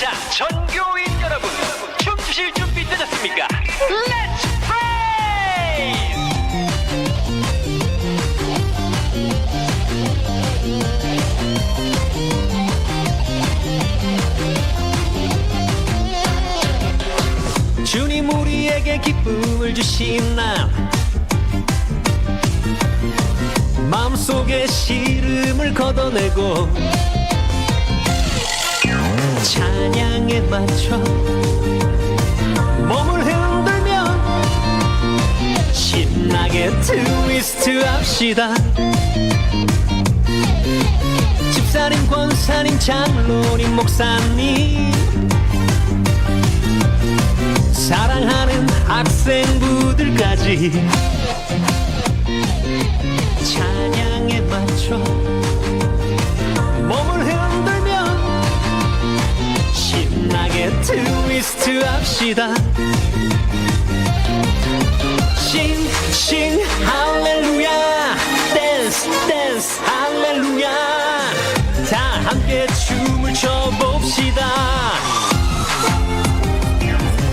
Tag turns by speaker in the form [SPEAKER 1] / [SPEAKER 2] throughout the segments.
[SPEAKER 1] 자, 전교인 여러분, 춤추실 준비 되셨습니까? Let's play! 주님 우리에게 기쁨을 주신 날 마음속에 시름을 걷어내고 맞춰. 몸을 흔들며 신나게 트위스트 합시다. 집사님 권사님 장로님 목사님. 사랑하는 학생부들까지 합시다. 싱 싱 할렐루야. 댄스 댄스 할렐루야. 다 함께 춤을 춰봅시다.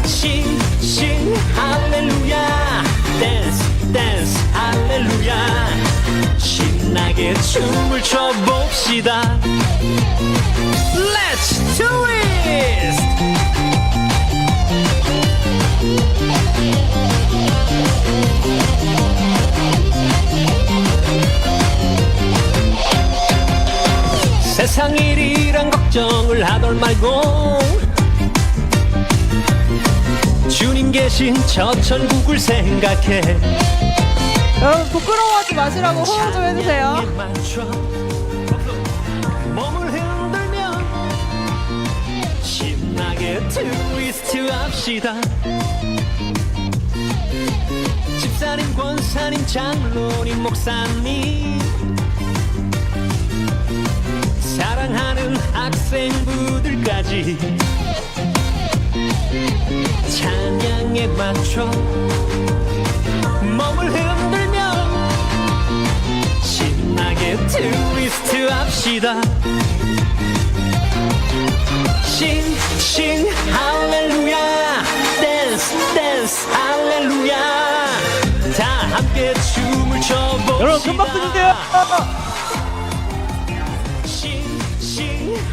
[SPEAKER 1] 싱 싱 할렐루야. 댄스 댄스 할렐루야. 신나게 춤을 춰봅시다 세상 일이란 걱정을 하덜 말고 주님 계신 저 천국을 생각해.
[SPEAKER 2] 여러분 부끄러워하지 마시라고 호응 좀 해주세요.
[SPEAKER 1] 맞춰 몸을 흔들며 신나게 트위스트 합시다. 집사님 권사님 장로님 목사님 사랑하는 학생부들까지 찬양에 맞춰 몸을 흔들며 신나게 트위스트 합시다. 싱싱 할렐루야 댄스 댄스 할렐루야. 다 함께 춤을 춰봅시다.
[SPEAKER 3] 여러분 금방 끝인데요.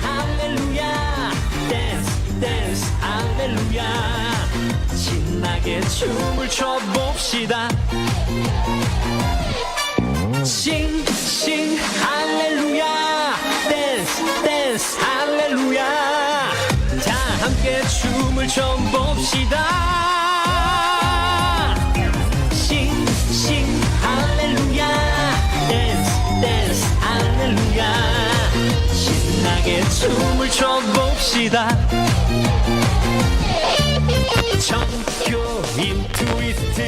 [SPEAKER 1] 할렐루야. 댄스 댄스 할렐루야. 신나게 춤을 춰봅시다. 싱싱 할렐루야. 댄스 댄스 할렐루야. 다 함께 춤을 춰봅시다 신나게 춤을 춰봅시다. 전교인 트위스트